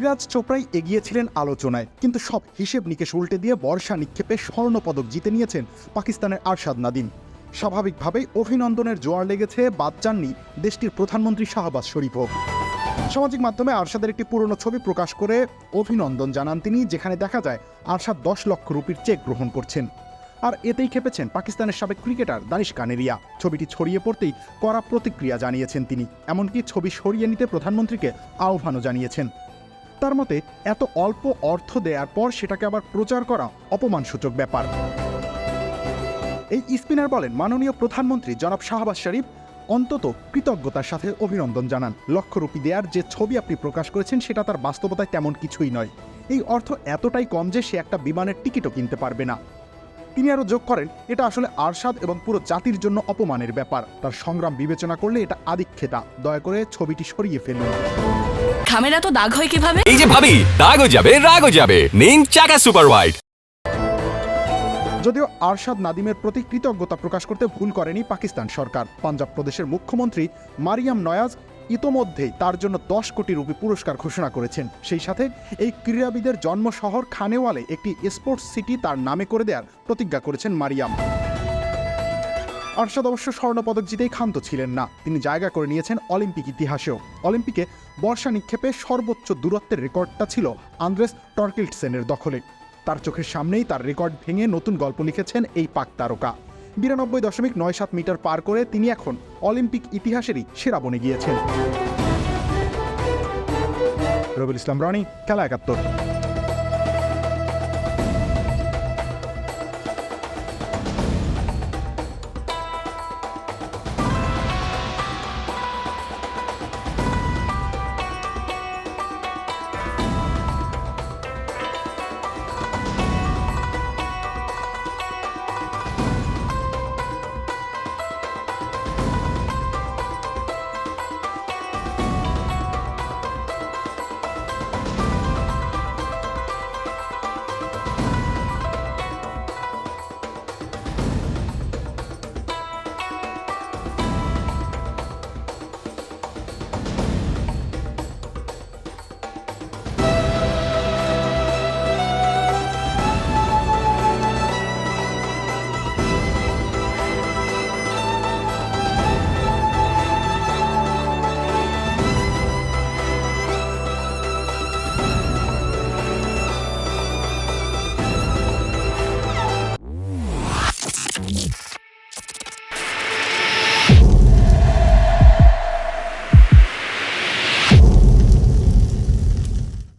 নীরাজ চোপড়াই এগিয়েছিলেন আলোচনায়, কিন্তু সব হিসেব নিকেশ উল্টে দিয়ে বর্ষা নিক্ষেপে স্বর্ণপদক জিতে নিয়েছেন পাকিস্তানের আরশাদ নাদিম। স্বাভাবিকভাবেই অভিনন্দনের জোয়ার লেগেছে বাদ চাননি দেশটির প্রধানমন্ত্রী শাহবাজ শরীফও। সামাজিক মাধ্যমে আরশাদের একটি পুরনো ছবি প্রকাশ করে অভিনন্দন জানান তিনি, যেখানে দেখা যায় আরশাদ দশ লক্ষ রুপির চেক গ্রহণ করছেন। আর এতেই খেপেছেন পাকিস্তানের সাবেক ক্রিকেটার দানিশ কানেরিয়া। ছবিটি ছড়িয়ে পড়তেই কড়া প্রতিক্রিয়া জানিয়েছেন তিনি, এমনকি ছবি সরিয়ে নিতে প্রধানমন্ত্রীকে আহ্বানও জানিয়েছেন। তার মতে এত অল্প অর্থ দেওয়ার পর সেটাকে আবার প্রচার করা অপমানসূচক ব্যাপার। এই স্পিনার বলেন, মাননীয় প্রধানমন্ত্রী জনাব শাহবাজ শরীফ অন্তত কৃতজ্ঞতার সাথে অভিনন্দন জানান। লক্ষ রুপি দেওয়ার যে ছবি আপনি প্রকাশ করেছেন, সেটা তার বাস্তবতায় তেমন কিছুই নয়। এই অর্থ এতটাই কম যে সে একটা বিমানের টিকিটও কিনতে পারবে না। তিনি আরও যোগ করেন, এটা আসলে আরশাদ এবং পুরো জাতির জন্য অপমানের ব্যাপার। তার সংগ্রাম বিবেচনা করলে এটা আদিক্ষেতা। দয়া করে ছবিটি সরিয়ে ফেলুন। খামের এত দাগ হয় কীভাবে? এই যে ভাবি দাগও যাবে রাগও যাবে। নিন চাকা সুপার হোয়াইট যদিও আরশাদ নাদিমের প্রতি কৃতজ্ঞতা প্রকাশ করতে ভুল করেনি পাকিস্তান সরকার। পাঞ্জাব প্রদেশের মুখ্যমন্ত্রী মারিয়াম নয়াজ ইতোমধ্যেই তার জন্য দশ কোটি রুপি পুরস্কার ঘোষণা করেছেন। সেই সাথে এই ক্রীড়াবিদের জন্ম শহর খানেওয়ালে একটি স্পোর্টস সিটি তার নামে করে দেওয়ার প্রতিজ্ঞা করেছেন মারিয়াম। আরশাদ অবশ্য স্বর্ণপদক জিতেই ক্ষান্ত ছিলেন না। তিনি জায়গা করে নিয়েছেন অলিম্পিক ইতিহাসেও। অলিম্পিকে বর্ষা নিক্ষেপে সর্বোচ্চ দূরত্বের রেকর্ডটা ছিল আন্দ্রেস টর্কিল্টসেনের দখলে। তার চোখের সামনেই তার রেকর্ড ভেঙে নতুন গল্প লিখেছেন এই পাক তারকা। বিরানব্বই দশমিক নয় সাত মিটার পার করে তিনি এখন অলিম্পিক ইতিহাসেরই সেরা বনে গিয়েছেন। রবিউল ইসলাম, রনি, খেলা একাত্তর।